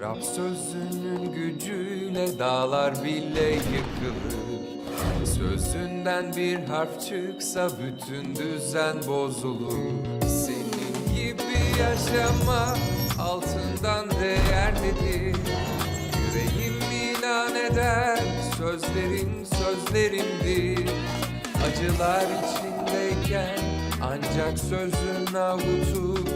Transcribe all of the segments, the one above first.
Rab sözünün gücüyle dağlar bile yıkılır. Sözünden bir harf çıksa bütün düzen bozulur. Senin gibi yaşama altından değerlidir Yüreğim ilan eder sözlerin sözlerimdir. Acılar içindeyken ancak sözün avutur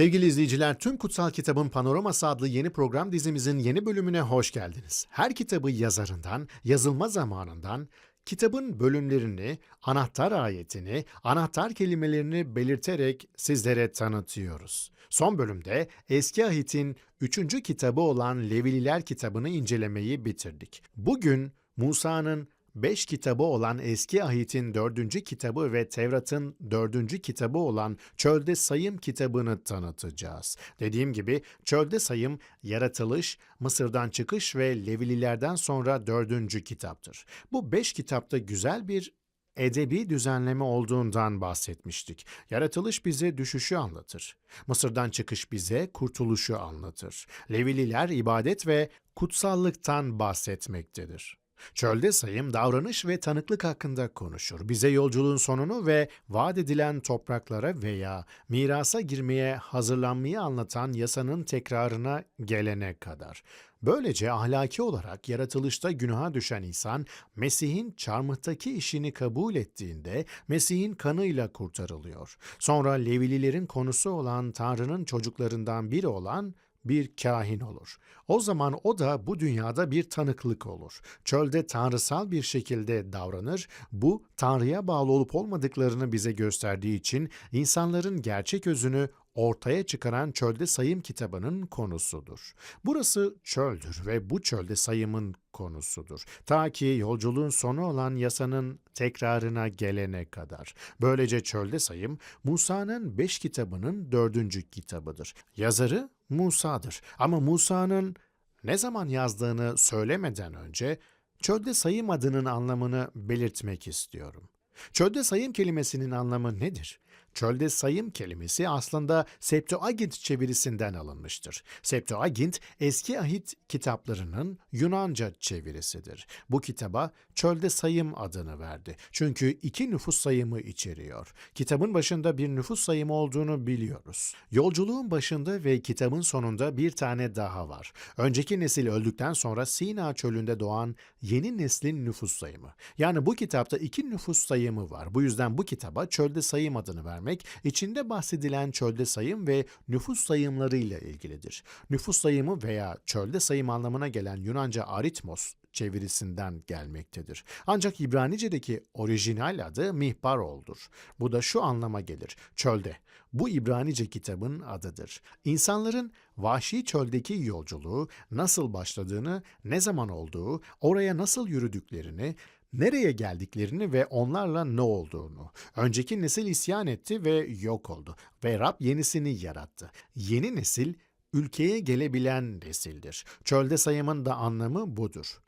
Sevgili izleyiciler, tüm Kutsal Kitabın Panoraması adlı yeni program dizimizin yeni bölümüne hoş geldiniz. Her kitabı yazarından, yazılma zamanından, kitabın bölümlerini, anahtar ayetini, anahtar kelimelerini belirterek sizlere tanıtıyoruz. Son bölümde Eski Ahit'in üçüncü kitabı olan Levililer kitabını incelemeyi bitirdik. Bugün Musa'nın Beş kitabı olan Eski Ahit'in dördüncü kitabı ve Tevrat'ın dördüncü kitabı olan Çölde Sayım kitabını tanıtacağız. Dediğim gibi Çölde Sayım, Yaratılış, Mısır'dan Çıkış ve Levililerden sonra dördüncü kitaptır. Bu beş kitapta güzel bir edebi düzenleme olduğundan bahsetmiştik. Yaratılış bize düşüşü anlatır. Mısır'dan çıkış bize kurtuluşu anlatır. Levililer ibadet ve kutsallıktan bahsetmektedir. Çölde sayım davranış ve tanıklık hakkında konuşur. Bize yolculuğun sonunu ve vaat edilen topraklara veya mirasa girmeye hazırlanmayı anlatan yasanın tekrarına gelene kadar. Böylece ahlaki olarak yaratılışta günaha düşen insan, Mesih'in çarmıhtaki işini kabul ettiğinde Mesih'in kanıyla kurtarılıyor. Sonra Levililerin konusu olan Tanrı'nın çocuklarından biri olan bir kahin olur. O zaman o da bu dünyada bir tanıklık olur. Çölde tanrısal bir şekilde davranır. Bu Tanrı'ya bağlı olup olmadıklarını bize gösterdiği için insanların gerçek özünü ortaya çıkaran çölde sayım kitabının konusudur. Burası çöldür ve bu çölde sayımın konusudur. Ta ki yolculuğun sonu olan yasanın tekrarına gelene kadar. Böylece çölde sayım Musa'nın beş kitabının dördüncü kitabıdır. Yazarı Musa'dır. Ama Musa'nın ne zaman yazdığını söylemeden önce çölde sayım adının anlamını belirtmek istiyorum. Çölde sayım kelimesinin anlamı nedir? Çölde sayım kelimesi aslında Septuagint çevirisinden alınmıştır. Septuagint eski ahit kitaplarının Yunanca çevirisidir. Bu kitaba çölde sayım adını verdi. Çünkü iki nüfus sayımı içeriyor. Kitabın başında bir nüfus sayımı olduğunu biliyoruz. Yolculuğun başında ve kitabın sonunda bir tane daha var. Önceki nesil öldükten sonra Sina çölünde doğan yeni neslin nüfus sayımı. Yani bu kitapta iki nüfus sayımı var. Bu yüzden bu kitaba çölde sayım adını vermek, içinde bahsedilen çölde sayım ve nüfus sayımlarıyla ilgilidir. Nüfus sayımı veya çölde sayım anlamına gelen Yunanca aritmos çevirisinden gelmektedir. Ancak İbranice'deki orijinal adı Mihbarol'dur. Bu da şu anlama gelir. Çölde. Bu İbranice kitabın adıdır. İnsanların vahşi çöldeki yolculuğu nasıl başladığını, ne zaman olduğu, oraya nasıl yürüdüklerini, nereye geldiklerini ve onlarla ne olduğunu. Önceki nesil isyan etti ve yok oldu ve Rab yenisini yarattı. Yeni nesil ülkeye gelebilen nesildir. Çölde sayımın da anlamı budur.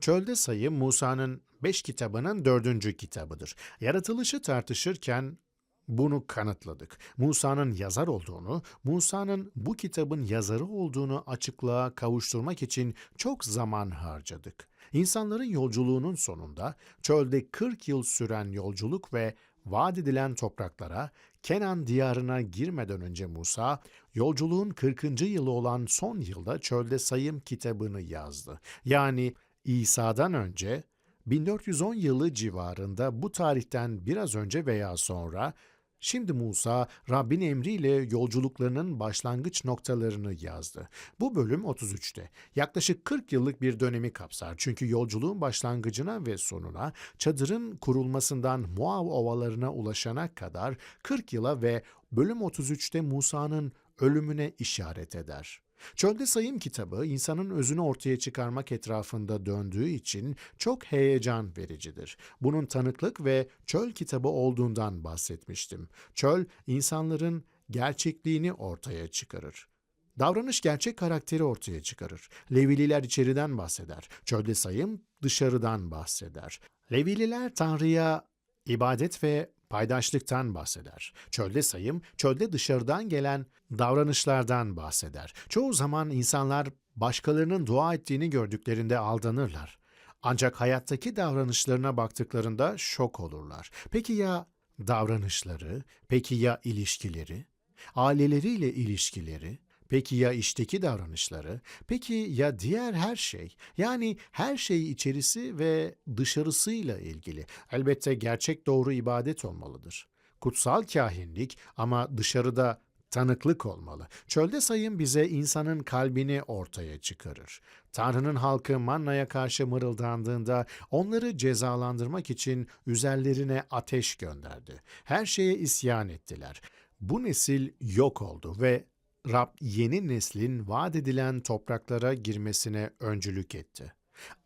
Çölde sayı Musa'nın beş kitabının dördüncü kitabıdır. Yaratılışı tartışırken bunu kanıtladık. Musa'nın yazar olduğunu, Musa'nın bu kitabın yazarı olduğunu açıklığa kavuşturmak için çok zaman harcadık. İnsanların yolculuğunun sonunda çölde 40 yıl süren yolculuk ve vaat edilen topraklara, Kenan diyarına girmeden önce Musa, yolculuğun 40. yılı olan son yılda çölde sayım kitabını yazdı. Yani İsa'dan önce 1410 yılı civarında bu tarihten biraz önce veya sonra Şimdi Musa Rabbin emriyle yolculuklarının başlangıç noktalarını yazdı. Bu bölüm 33'te. Yaklaşık 40 yıllık bir dönemi kapsar. Çünkü yolculuğun başlangıcına ve sonuna çadırın kurulmasından Moav ovalarına ulaşana kadar 40 yıla ve bölüm 33'te Musa'nın ölümüne işaret eder. Çölde Sayım kitabı insanın özünü ortaya çıkarmak etrafında döndüğü için çok heyecan vericidir. Bunun tanıklık ve çöl kitabı olduğundan bahsetmiştim. Çöl insanların gerçekliğini ortaya çıkarır. Davranış gerçek karakteri ortaya çıkarır. Levililer içeriden bahseder. Çölde sayım dışarıdan bahseder. Levililer Tanrı'ya ibadet ve paydaşlıktan bahseder. Çölde sayım, çölde dışarıdan gelen davranışlardan bahseder. Çoğu zaman insanlar başkalarının dua ettiğini gördüklerinde aldanırlar. Ancak hayattaki davranışlarına baktıklarında şok olurlar. Peki ya davranışları, peki ya ilişkileri, aileleriyle ilişkileri, peki ya işteki davranışları, peki ya diğer her şey, yani her şey içerisi ve dışarısıyla ilgili. Elbette gerçek doğru ibadet olmalıdır. Kutsal kahinlik ama dışarıda tanıklık olmalı. Çölde sayım bize insanın kalbini ortaya çıkarır. Tanrı'nın halkı mannaya karşı mırıldandığında onları cezalandırmak için üzerlerine ateş gönderdi. Her şeye isyan ettiler. Bu nesil yok oldu ve Rab yeni neslin vaat edilen topraklara girmesine öncülük etti.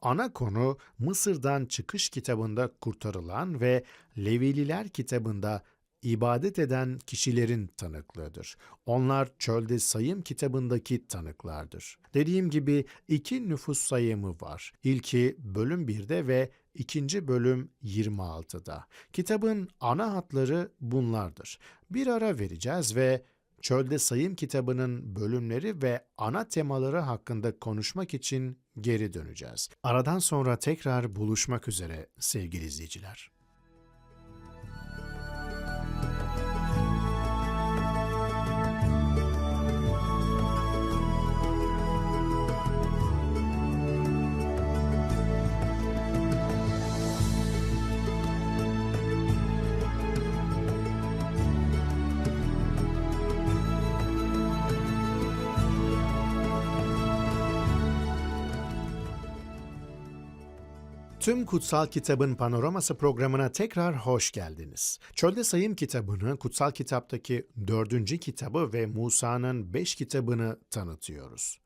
Ana konu Mısır'dan çıkış kitabında kurtarılan ve Levililer kitabında ibadet eden kişilerin tanıklığıdır. Onlar çölde sayım kitabındaki tanıklardır. Dediğim gibi iki nüfus sayımı var. İlki bölüm 1'de ve ikinci bölüm 26'da. Kitabın ana hatları bunlardır. Bir ara vereceğiz ve Çölde Sayım kitabının bölümleri ve ana temaları hakkında konuşmak için geri döneceğiz. Aradan sonra tekrar buluşmak üzere sevgili izleyiciler. Tüm Kutsal Kitabın Panoraması programına tekrar hoş geldiniz. Çölde Sayım kitabını, Kutsal Kitaptaki dördüncü kitabı ve Musa'nın beş kitabını tanıtıyoruz.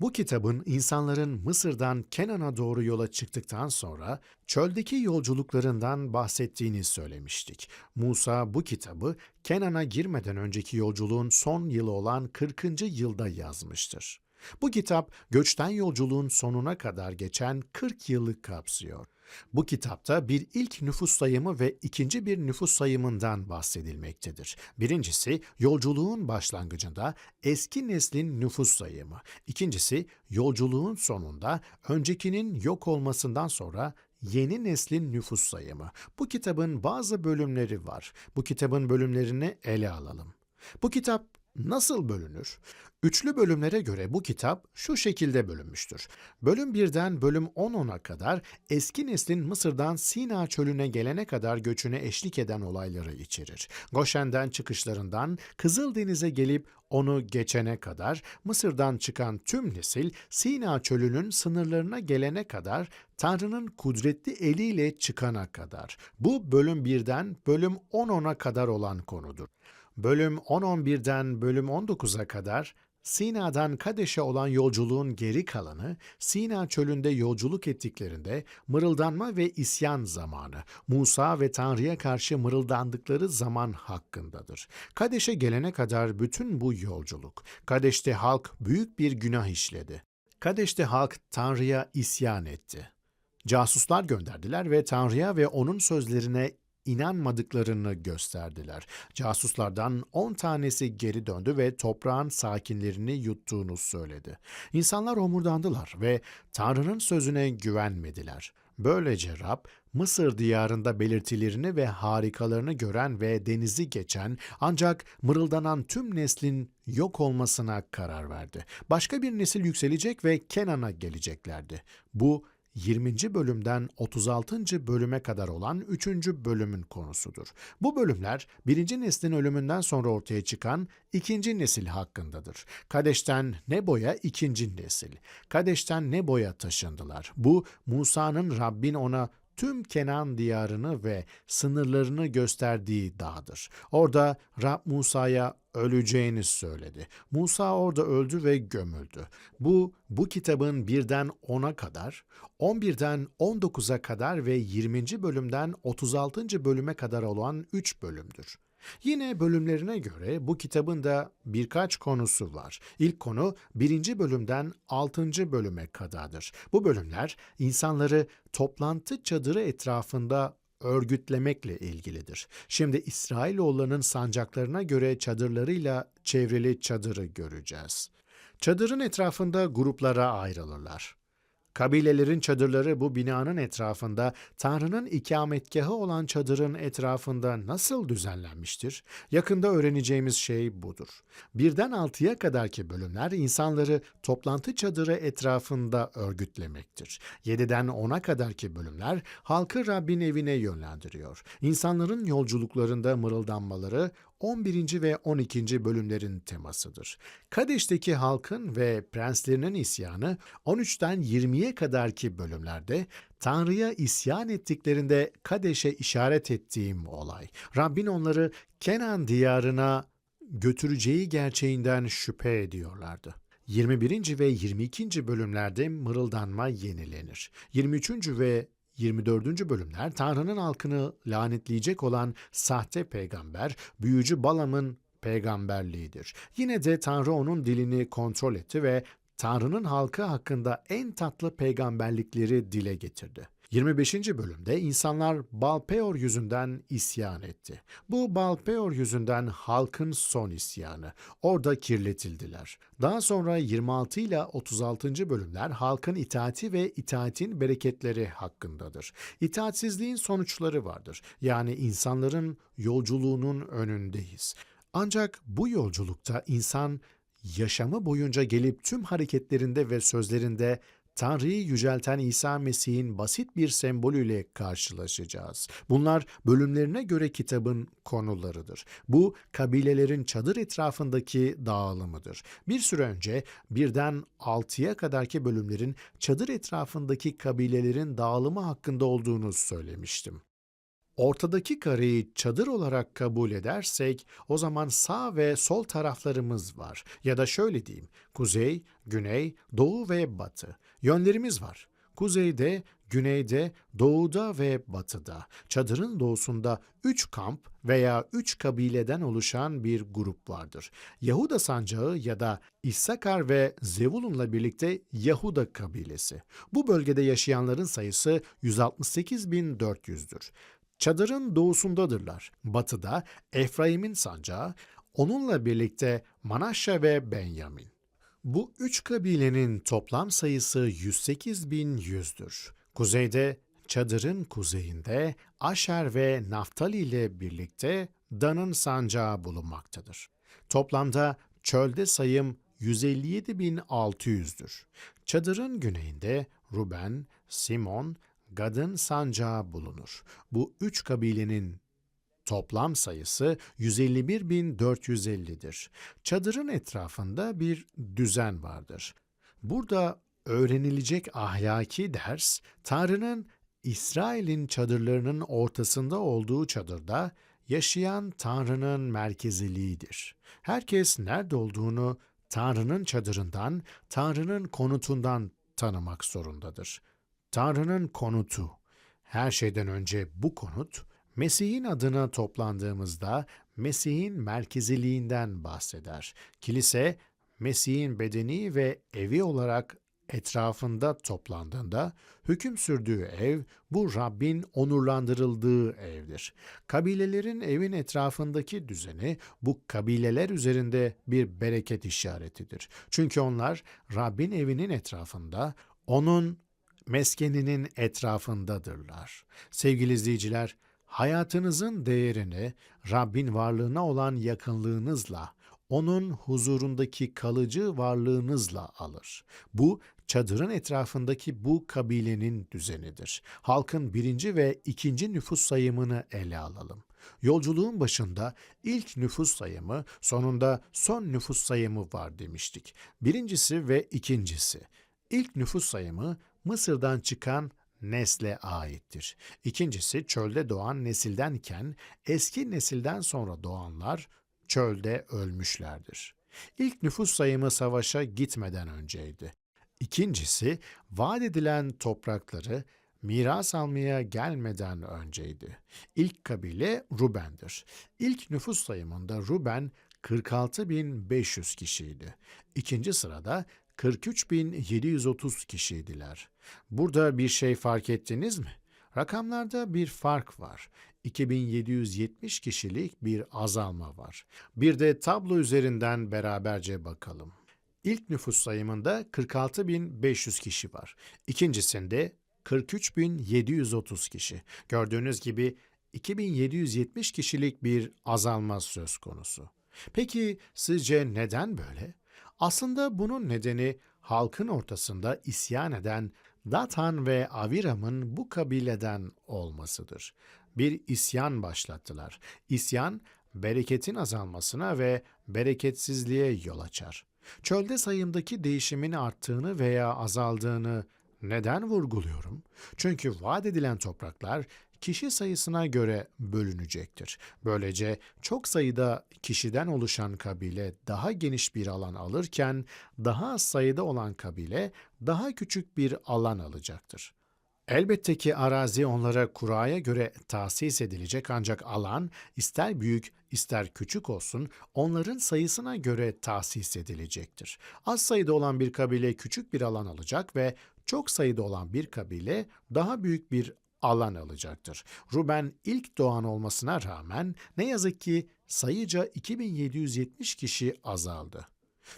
Bu kitabın insanların Mısır'dan Kenan'a doğru yola çıktıktan sonra çöldeki yolculuklarından bahsettiğini söylemiştik. Musa bu kitabı Kenan'a girmeden önceki yolculuğun son yılı olan 40. yılda yazmıştır. Bu kitap göçten yolculuğun sonuna kadar geçen 40 yıllık kapsıyor. Bu kitapta bir ilk nüfus sayımı ve ikinci bir nüfus sayımından bahsedilmektedir. Birincisi yolculuğun başlangıcında eski neslin nüfus sayımı. İkincisi yolculuğun sonunda öncekinin yok olmasından sonra yeni neslin nüfus sayımı. Bu kitabın bazı bölümleri var. Bu kitabın bölümlerini ele alalım. Bu kitap nasıl bölünür? Üçlü bölümlere göre bu kitap şu şekilde bölünmüştür. Bölüm 1'den bölüm 10'una kadar eski neslin Mısır'dan Sina çölüne gelene kadar göçüne eşlik eden olayları içerir. Goşen'den çıkışlarından Kızıldeniz'e gelip onu geçene kadar Mısır'dan çıkan tüm nesil Sina çölünün sınırlarına gelene kadar Tanrı'nın kudretli eliyle çıkana kadar. Bu bölüm 1'den bölüm 10'ona kadar olan konudur. Bölüm 10-11'den bölüm 19'a kadar Sina'dan Kadeş'e olan yolculuğun geri kalanı, Sina çölünde yolculuk ettiklerinde mırıldanma ve isyan zamanı, Musa ve Tanrı'ya karşı mırıldandıkları zaman hakkındadır. Kadeş'e gelene kadar bütün bu yolculuk, Kadeş'te halk büyük bir günah işledi. Kadeş'te halk Tanrı'ya isyan etti. Casuslar gönderdiler ve Tanrı'ya ve onun sözlerine inanmadıklarını gösterdiler. Casuslardan 10 tanesi geri döndü ve toprağın sakinlerini yuttuğunu söyledi. İnsanlar homurdandılar ve Tanrı'nın sözüne güvenmediler. Böylece Rab, Mısır diyarında belirtilerini ve harikalarını gören ve denizi geçen ancak mırıldanan tüm neslin yok olmasına karar verdi. Başka bir nesil yükselecek ve Kenan'a geleceklerdi. Bu 20. bölümden 36. bölüme kadar olan 3. bölümün konusudur. Bu bölümler birinci neslin ölümünden sonra ortaya çıkan ikinci nesil hakkındadır. Kadeş'ten Nebo'ya ikinci nesil. Kadeş'ten Nebo'ya taşındılar. Bu Musa'nın Rabbin ona tüm Kenan diyarını ve sınırlarını gösterdiği dağdır. Orada Rab Musa'ya öleceğini söyledi. Musa orada öldü ve gömüldü. Bu, bu kitabın birden 10'a kadar, 11'den 19'a kadar ve 20. bölümden 36. bölüme kadar olan 3 bölümdür. Yine bölümlerine göre bu kitabın da birkaç konusu var. İlk konu birinci bölümden 6. bölüme kadardır. Bu bölümler insanları toplantı çadırı etrafında örgütlemekle ilgilidir. Şimdi İsrailoğullarının sancaklarına göre çadırlarıyla çevrili çadırı göreceğiz. Çadırın etrafında gruplara ayrılırlar. Kabilelerin çadırları bu binanın etrafında Tanrı'nın ikametgahı olan çadırın etrafında nasıl düzenlenmiştir? Yakında öğreneceğimiz şey budur. Birden altıya kadarki bölümler insanları toplantı çadırı etrafında örgütlemektir. Yediden ona kadarki bölümler halkı Rabbin evine yönlendiriyor. İnsanların yolculuklarında mırıldanmaları 11. ve 12. bölümlerin temasıdır. Kadeş'teki halkın ve prenslerinin isyanı 13'ten 20'ye kadarki bölümlerde Tanrı'ya isyan ettiklerinde Kadeş'e işaret ettiğim olay. Rabbin onları Kenan diyarına götüreceği gerçeğinden şüphe ediyorlardı. 21. ve 22. bölümlerde mırıldanma yenilenir. 23. ve 24. bölümler Tanrı'nın halkını lanetleyecek olan sahte peygamber, büyücü Balam'ın peygamberliğidir. Yine de Tanrı onun dilini kontrol etti ve Tanrı'nın halkı hakkında en tatlı peygamberlikleri dile getirdi. 25. bölümde insanlar Balpeor yüzünden isyan etti. Bu Balpeor yüzünden halkın son isyanı. Orada kirletildiler. Daha sonra 26 ile 36. bölümler halkın itaati ve itaatin bereketleri hakkındadır. İtaatsizliğin sonuçları vardır. Yani insanların yolculuğunun önündeyiz. Ancak bu yolculukta insan yaşamı boyunca gelip tüm hareketlerinde ve sözlerinde Tanrı'yı yücelten İsa Mesih'in basit bir sembolüyle karşılaşacağız. Bunlar bölümlerine göre kitabın konularıdır. Bu kabilelerin çadır etrafındaki dağılımıdır. Bir süre önce birden altıya kadarki bölümlerin çadır etrafındaki kabilelerin dağılımı hakkında olduğunu söylemiştim. Ortadaki kareyi çadır olarak kabul edersek o zaman sağ ve sol taraflarımız var. Ya da şöyle diyeyim, kuzey, güney, doğu ve batı. Yönlerimiz var. Kuzeyde, güneyde, doğuda ve batıda. Çadırın doğusunda üç kamp veya üç kabileden oluşan bir grup vardır. Yahuda sancağı ya da İssakar ve Zevulun'la birlikte Yahuda kabilesi. Bu bölgede yaşayanların sayısı 168.400'dür. Çadırın doğusundadırlar. Batıda Efraim'in sancağı, onunla birlikte Manaşe ve Benyamin. Bu üç kabilenin toplam sayısı 108.100'dür. Kuzeyde, çadırın kuzeyinde Aşer ve Naftali ile birlikte Dan'ın sancağı bulunmaktadır. Toplamda çölde sayım 157.600'dür. Çadırın güneyinde Ruben, Simon, Gad'ın sancağı bulunur. Bu üç kabilenin toplam sayısı 151.450'dir. Çadırın etrafında bir düzen vardır. Burada öğrenilecek ahlaki ders, Tanrı'nın İsrail'in çadırlarının ortasında olduğu çadırda yaşayan Tanrı'nın merkeziliğidir. Herkes nerede olduğunu Tanrı'nın çadırından, Tanrı'nın konutundan tanımak zorundadır. Tanrı'nın konutu. Her şeyden önce bu konut, Mesih'in adına toplandığımızda Mesih'in merkeziliğinden bahseder. Kilise, Mesih'in bedeni ve evi olarak etrafında toplandığında hüküm sürdüğü ev bu Rabbin onurlandırıldığı evdir. Kabilelerin evin etrafındaki düzeni bu kabileler üzerinde bir bereket işaretidir. Çünkü onlar Rabbin evinin etrafında onun meskeninin etrafındadırlar. Sevgili izleyiciler, hayatınızın değerini Rabbin varlığına olan yakınlığınızla, onun huzurundaki kalıcı varlığınızla alır. Bu çadırın etrafındaki bu kabilenin düzenidir. Halkın birinci ve ikinci nüfus sayımını ele alalım. Yolculuğun başında ilk nüfus sayımı, sonunda son nüfus sayımı var demiştik. Birincisi ve ikincisi. İlk nüfus sayımı Mısır'dan çıkan nesle aittir. İkincisi çölde doğan nesilden iken eski nesilden sonra doğanlar çölde ölmüşlerdir. İlk nüfus sayımı savaşa gitmeden önceydi. İkincisi, vaat edilen toprakları miras almaya gelmeden önceydi. İlk kabile Ruben'dir. İlk nüfus sayımında Ruben 46.500 kişiydi. İkinci sırada 43.730 kişiydiler. Burada bir şey fark ettiniz mi? Rakamlarda bir fark var. 2770 kişilik bir azalma var. Bir de tablo üzerinden beraberce bakalım. İlk nüfus sayımında 46.500 kişi var. İkincisinde 43.730 kişi. Gördüğünüz gibi 2770 kişilik bir azalma söz konusu. Peki sizce neden böyle? Aslında bunun nedeni halkın ortasında isyan eden Datan ve Aviram'ın bu kabileden olmasıdır. Bir isyan başlattılar. İsyan bereketin azalmasına ve bereketsizliğe yol açar. Çölde sayımdaki değişimin arttığını veya azaldığını neden vurguluyorum? Çünkü vaat edilen topraklar kişi sayısına göre bölünecektir. Böylece çok sayıda kişiden oluşan kabile daha geniş bir alan alırken daha az sayıda olan kabile daha küçük bir alan alacaktır. Elbette ki arazi onlara kuraya göre tahsis edilecek ancak alan ister büyük ister küçük olsun onların sayısına göre tahsis edilecektir. Az sayıda olan bir kabile küçük bir alan alacak ve çok sayıda olan bir kabile daha büyük bir alan alacaktır. Ruben ilk doğan olmasına rağmen ne yazık ki sayıca 2770 kişi azaldı.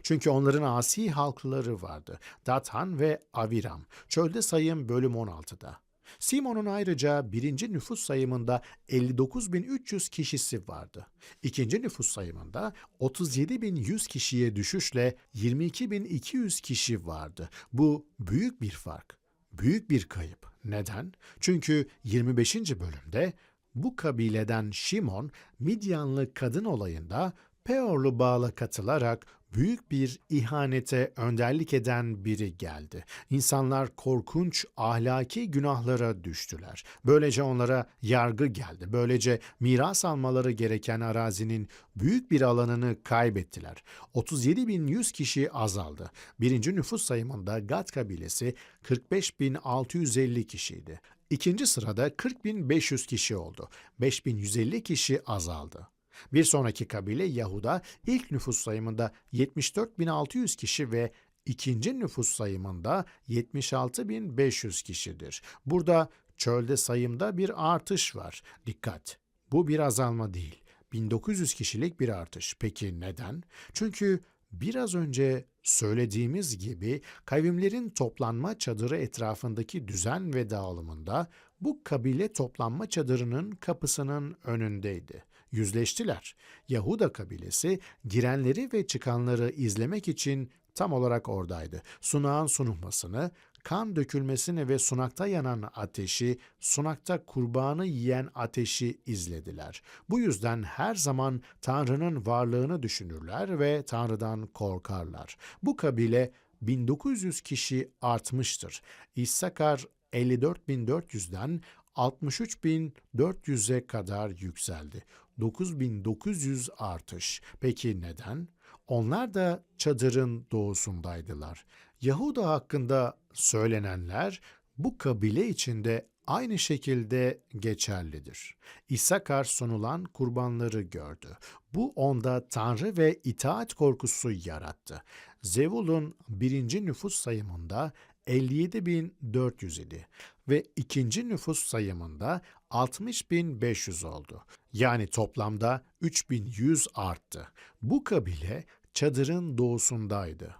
Çünkü onların asi halkları vardı. Dathan ve Aviram. Çölde sayım bölüm 16'da. Simon'un ayrıca birinci nüfus sayımında 59.300 kişisi vardı. İkinci nüfus sayımında 37.100 kişiye düşüşle 22.200 kişi vardı. Bu büyük bir fark, büyük bir kayıp. Neden? Çünkü 25. bölümde bu kabileden Şimon, Midyanlı kadın olayında Peorlu bağla katılarak büyük bir ihanete önderlik eden biri geldi. İnsanlar korkunç ahlaki günahlara düştüler. Böylece onlara yargı geldi. Böylece miras almaları gereken arazinin büyük bir alanını kaybettiler. 37.100 kişi azaldı. Birinci nüfus sayımında Gat kabilesi 45.650 kişiydi. İkinci sırada 40.500 kişi oldu. 5.150 kişi azaldı. Bir sonraki kabile Yahuda ilk nüfus sayımında 74.600 kişi ve ikinci nüfus sayımında 76.500 kişidir. Burada çölde sayımda bir artış var. Dikkat! Bu bir azalma değil. 1900 kişilik bir artış. Peki neden? Çünkü biraz önce söylediğimiz gibi kavimlerin toplanma çadırı etrafındaki düzen ve dağılımında bu kabile toplanma çadırının kapısının önündeydi yüzleştiler. Yahuda kabilesi girenleri ve çıkanları izlemek için tam olarak oradaydı. Sunağın sunulmasını, kan dökülmesini ve sunakta yanan ateşi, sunakta kurbanı yiyen ateşi izlediler. Bu yüzden her zaman Tanrı'nın varlığını düşünürler ve Tanrı'dan korkarlar. Bu kabile 1900 kişi artmıştır. İssakar 54.400'den 63.400'e kadar yükseldi. 9900 artış. Peki neden? Onlar da çadırın doğusundaydılar. Yahuda hakkında söylenenler bu kabile içinde aynı şekilde geçerlidir. İsakar sunulan kurbanları gördü. Bu onda Tanrı ve itaat korkusu yarattı. Zevul'un birinci nüfus sayımında 57.400 idi ve ikinci nüfus sayımında 60.500 oldu. Yani toplamda 3.100 arttı. Bu kabile çadırın doğusundaydı.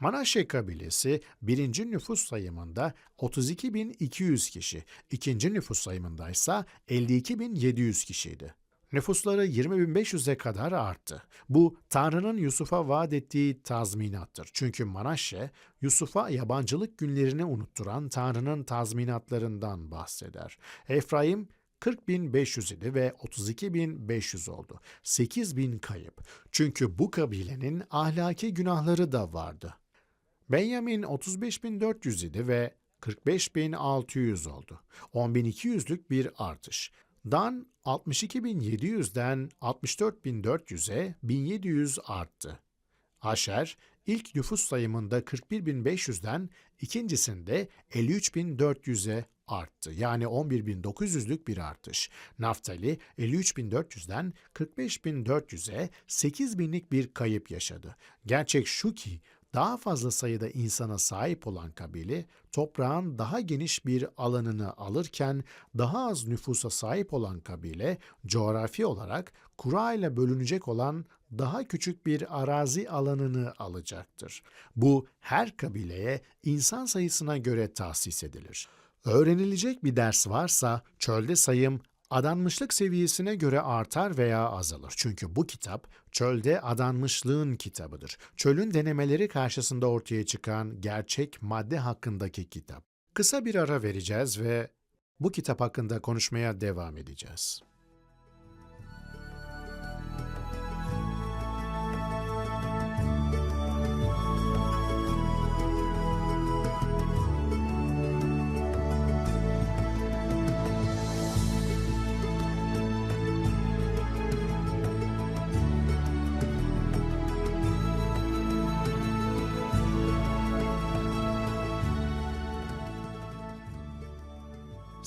Manaşe kabilesi birinci nüfus sayımında 32.200 kişi, ikinci nüfus sayımında ise 52.700 kişiydi. Nüfusları 20.500'e kadar arttı. Bu Tanrı'nın Yusuf'a vaat ettiği tazminattır. Çünkü Manaşe, Yusuf'a yabancılık günlerini unutturan Tanrı'nın tazminatlarından bahseder. Efraim 40.500 idi ve 32.500 oldu. 8.000 kayıp. Çünkü bu kabilenin ahlaki günahları da vardı. Benjamin 35.400 idi ve 45.600 oldu. 10.200'lük bir artış. Dan 62.700'den 64.400'e 1700 arttı. Aşer ilk nüfus sayımında 41.500'den ikincisinde 53.400'e arttı. Yani 11.900'lük bir artış. Naftali 53.400'den 45.400'e 8.000'lik bir kayıp yaşadı. Gerçek şu ki daha fazla sayıda insana sahip olan kabile toprağın daha geniş bir alanını alırken daha az nüfusa sahip olan kabile coğrafi olarak kura ile bölünecek olan daha küçük bir arazi alanını alacaktır. Bu her kabileye insan sayısına göre tahsis edilir. Öğrenilecek bir ders varsa çölde sayım adanmışlık seviyesine göre artar veya azalır. Çünkü bu kitap çölde adanmışlığın kitabıdır. Çölün denemeleri karşısında ortaya çıkan gerçek madde hakkındaki kitap. Kısa bir ara vereceğiz ve bu kitap hakkında konuşmaya devam edeceğiz.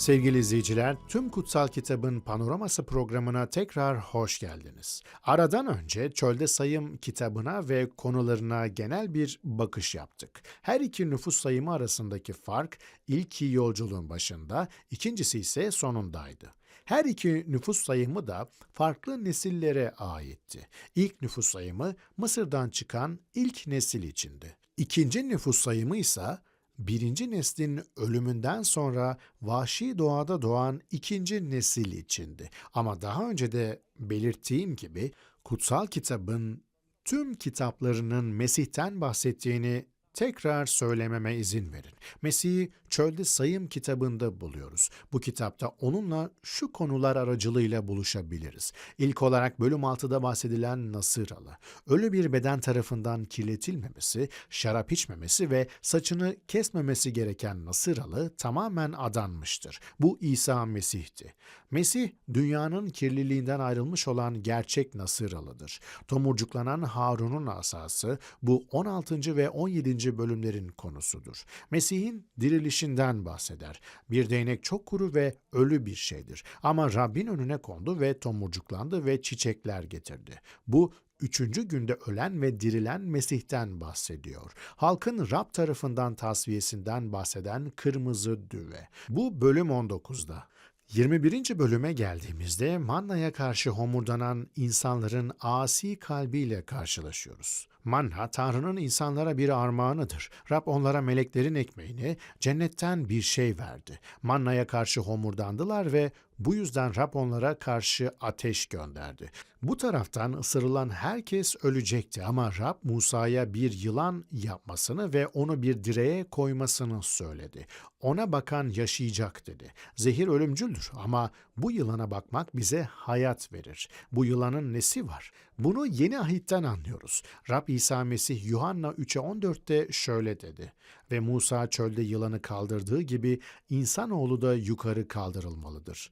Sevgili izleyiciler, tüm Kutsal Kitabın Panoraması programına tekrar hoş geldiniz. Aradan önce Çölde Sayım kitabına ve konularına genel bir bakış yaptık. Her iki nüfus sayımı arasındaki fark ilki yolculuğun başında, ikincisi ise sonundaydı. Her iki nüfus sayımı da farklı nesillere aitti. İlk nüfus sayımı Mısır'dan çıkan ilk nesil içindi. İkinci nüfus sayımı ise birinci neslin ölümünden sonra vahşi doğada doğan ikinci nesil içindi. Ama daha önce de belirttiğim gibi kutsal kitabın tüm kitaplarının Mesih'ten bahsettiğini tekrar söylememe izin verin. Mesih'i Çölde Sayım kitabında buluyoruz. Bu kitapta onunla şu konular aracılığıyla buluşabiliriz. İlk olarak bölüm 6'da bahsedilen Nasıralı. Ölü bir beden tarafından kirletilmemesi, şarap içmemesi ve saçını kesmemesi gereken Nasıralı tamamen adanmıştır. Bu İsa Mesih'ti. Mesih dünyanın kirliliğinden ayrılmış olan gerçek Nasıralıdır. Tomurcuklanan Harun'un asası bu 16. ve 17. bölümlerin konusudur. Mesih'in dirilişinden bahseder. Bir değnek çok kuru ve ölü bir şeydir. Ama Rabbin önüne kondu ve tomurcuklandı ve çiçekler getirdi. Bu üçüncü günde ölen ve dirilen Mesih'ten bahsediyor. Halkın Rab tarafından tasfiyesinden bahseden kırmızı düve. Bu bölüm 19'da. 21. bölüme geldiğimizde Manna'ya karşı homurdanan insanların asi kalbiyle karşılaşıyoruz. Manna, Tanrı'nın insanlara bir armağanıdır. Rab onlara meleklerin ekmeğini, cennetten bir şey verdi. Manna'ya karşı homurdandılar ve bu yüzden Rab onlara karşı ateş gönderdi. Bu taraftan ısırılan herkes ölecekti ama Rab Musa'ya bir yılan yapmasını ve onu bir direğe koymasını söyledi. Ona bakan yaşayacak dedi. Zehir ölümcüldür ama bu yılana bakmak bize hayat verir. Bu yılanın nesi var? Bunu yeni ahitten anlıyoruz. Rab İsa Mesih Yuhanna 3'e 14'te şöyle dedi. Ve Musa çölde yılanı kaldırdığı gibi insanoğlu da yukarı kaldırılmalıdır.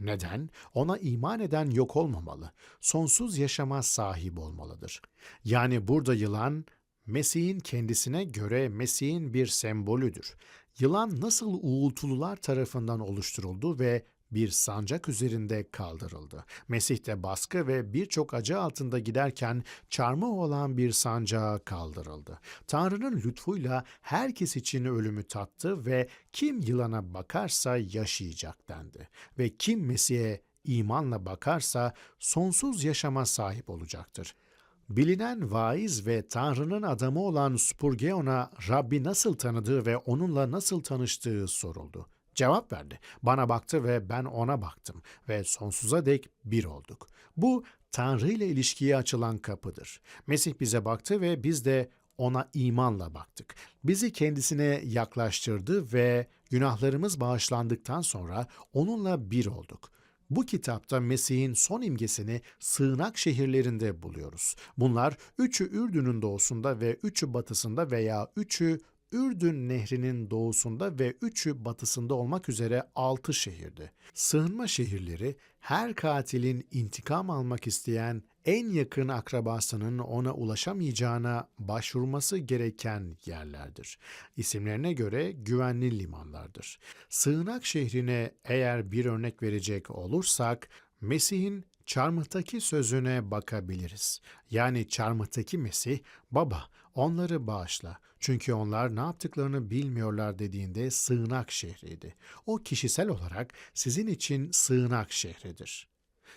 Neden? Ona iman eden yok olmamalı. Sonsuz yaşama sahip olmalıdır. Yani burada yılan Mesih'in kendisine göre Mesih'in bir sembolüdür. Yılan nasıl uğultulular tarafından oluşturuldu ve bir sancak üzerinde kaldırıldı. Mesih de baskı ve birçok acı altında giderken çarmıh olan bir sancağa kaldırıldı. Tanrı'nın lütfuyla herkes için ölümü tattı ve kim yılana bakarsa yaşayacak dendi. Ve kim Mesih'e imanla bakarsa sonsuz yaşama sahip olacaktır. Bilinen vaiz ve Tanrı'nın adamı olan Spurgeon'a Rabbi nasıl tanıdığı ve onunla nasıl tanıştığı soruldu. Cevap verdi. Bana baktı ve ben ona baktım ve sonsuza dek bir olduk. Bu Tanrı ile ilişkiye açılan kapıdır. Mesih bize baktı ve biz de ona imanla baktık. Bizi kendisine yaklaştırdı ve günahlarımız bağışlandıktan sonra onunla bir olduk. Bu kitapta Mesih'in son imgesini sığınak şehirlerinde buluyoruz. Bunlar üçü Ürdün'ün doğusunda ve üçü batısında veya üçü Ürdün Nehri'nin doğusunda ve üçü batısında olmak üzere altı şehirdi. Sığınma şehirleri her katilin intikam almak isteyen en yakın akrabasının ona ulaşamayacağına başvurması gereken yerlerdir. İsimlerine göre güvenli limanlardır. Sığınak şehrine eğer bir örnek verecek olursak, Mesih'in çarmıhtaki sözüne bakabiliriz. Yani çarmıhtaki Mesih, baba onları bağışla çünkü onlar ne yaptıklarını bilmiyorlar dediğinde sığınak şehriydi. O kişisel olarak sizin için sığınak şehridir.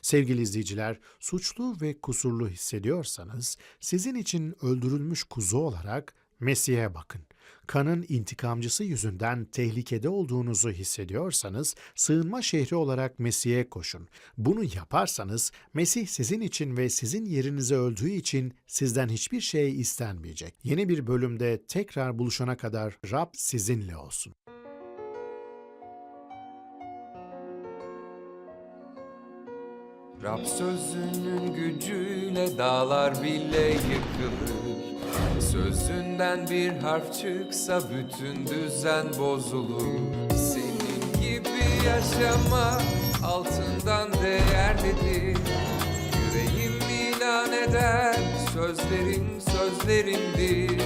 Sevgili izleyiciler, suçlu ve kusurlu hissediyorsanız sizin için öldürülmüş kuzu olarak Mesih'e bakın. Kanın intikamcısı yüzünden tehlikede olduğunuzu hissediyorsanız sığınma şehri olarak Mesih'e koşun. Bunu yaparsanız Mesih sizin için ve sizin yerinize öldüğü için sizden hiçbir şey istenmeyecek. Yeni bir bölümde tekrar buluşana kadar Rab sizinle olsun. Rab sözünün gücüyle dağlar bile yıkılır Sözünden bir harf çıksa bütün düzen bozulur. Senin gibi yaşama altından değerlidir. Yüreğim ilan eder sözlerin sözlerimdir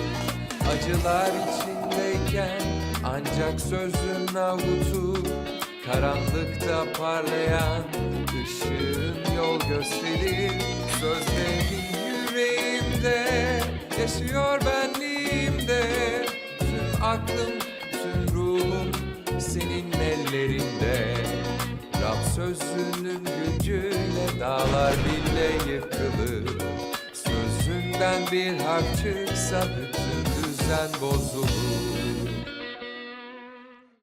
Acılar içindeyken ancak sözün avutur Karanlıkta parlayan ışığın yol gösterir. Sözlerin yüreğimde yaşıyor benliğimde. Tüm aklım, tüm ruhum senin ellerinde. Rab sözünün gücüyle dağlar bile yıkılır. Sözünden bir harf çıksa bütün düzen bozulur